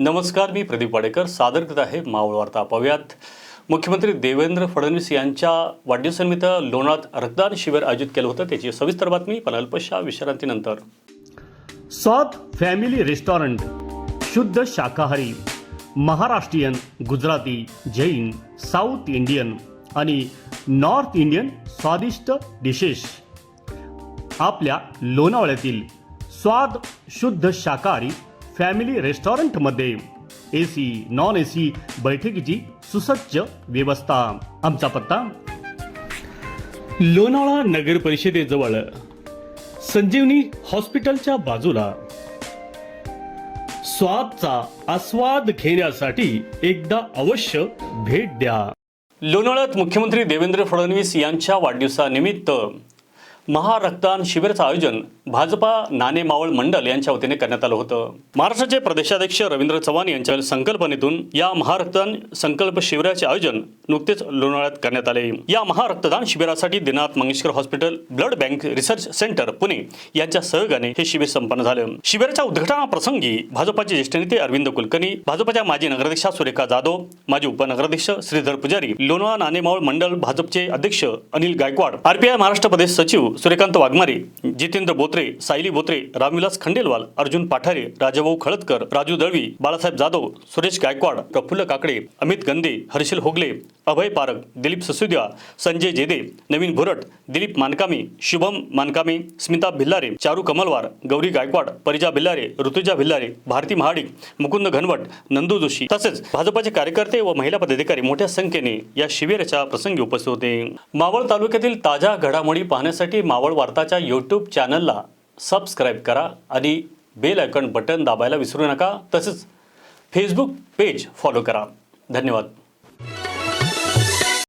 नमस्कार मी प्रदीप वाडेकर. सादर करत आहे मावळ वार्ता पाहूयात. मुख्यमंत्री देवेंद्र फडणवीस यांच्या वाढदिवसानिमित्त लोणात रक्तदान शिबिर आयोजित केलं होतं. त्याची सविस्तर बातमी पण अल्पशा विश्रांतीनंतर. स्वाद फॅमिली रेस्टॉरंट शुद्ध शाकाहारी महाराष्ट्रीयन गुजराती जैन साऊथ इंडियन आणि नॉर्थ इंडियन स्वादिष्ट डिशेस आपल्या लोणावळ्यातील स्वाद शुद्ध शाकाहारी फॅमिली रेस्टॉरंटमध्ये A C non A C बैठकीची सुसज्ज व्यवस्था. आमचा पत्ता लोणावळा नगर परिषदेजवळ संजीवनी हॉस्पिटलच्या बाजूला. स्वादचा आस्वाद घेण्यासाठी एकदा अवश्य भेट द्या. लोणावळ्यात मुख्यमंत्री देवेंद्र फडणवीस यांच्या वाढदिवसानिमित्त महारक्तदान शिबिराचं आयोजन भाजपा नाणे मावळ मंडल यांच्या वतीने करण्यात आलं होतं. महाराष्ट्राचे प्रदेशाध्यक्ष रवींद्र चव्हाण यांच्या संकल्पनेतून या महारक्तदान संकल्प शिबिराचे आयोजन नुकतेच लोणावळ्यात करण्यात आले. या महारक्तदान शिबिरासाठी Dinath Mangeshkar hospital blood bank research centre Pune यांच्या सहयोगाने हे शिबिर संपन्न झालं. शिबिराच्या उद्घाटनाप्रसंगी भाजपाचे ज्येष्ठ नेते अरविंद कुलकर्णी भाजपाच्या माजी नगराध्यक्षा सुरेखा जाधव माजी उपनगराध्यक्ष श्रीधर पुजारी लोणावळा नाणेमावळ मंडळ भाजपचे अध्यक्ष अनिल गायकवाड आरपीआय महाराष्ट्र प्रदेश सचिव सूर्यकांत वाघमारे जितेंद्र बोत्रे सायली बोत्रे रामविलास खंडेलवाल अर्जुन पाठारे राजाभाऊ खळदकर राजू दळवी बाळासाहेब जाधव सुरेश गायकवाड प्रफुल्ल काकडे अमित गंदे हर्षल होगले अभय पारग दिलीप ससुद्या संजय जेदे नवीन भुरट दिलीप मानकामी शुभम मानकामी स्मिता भिल्लारे चारू कमलवार गौरी गायकवाड परिजा भिल्लारे ऋतुजा भिल्लारे भारती महाडिक मुकुंद घनवट नंदू जोशी तसेच भाजपाचे कार्यकर्ते व महिला पदाधिकारी मोठ्या संख्येने या शिबिराच्या प्रसंगी उपस्थित होते. मावळ तालुक्यातील ताज्या घडामोडी पाहण्यासाठी मावळ वार्ताच्या यूट्यूब चॅनलला सबस्क्राईब करा आणि बेल आयकॉन बटन दाबायला विसरू नका. तसेच फेसबुक पेज फॉलो करा. धन्यवाद.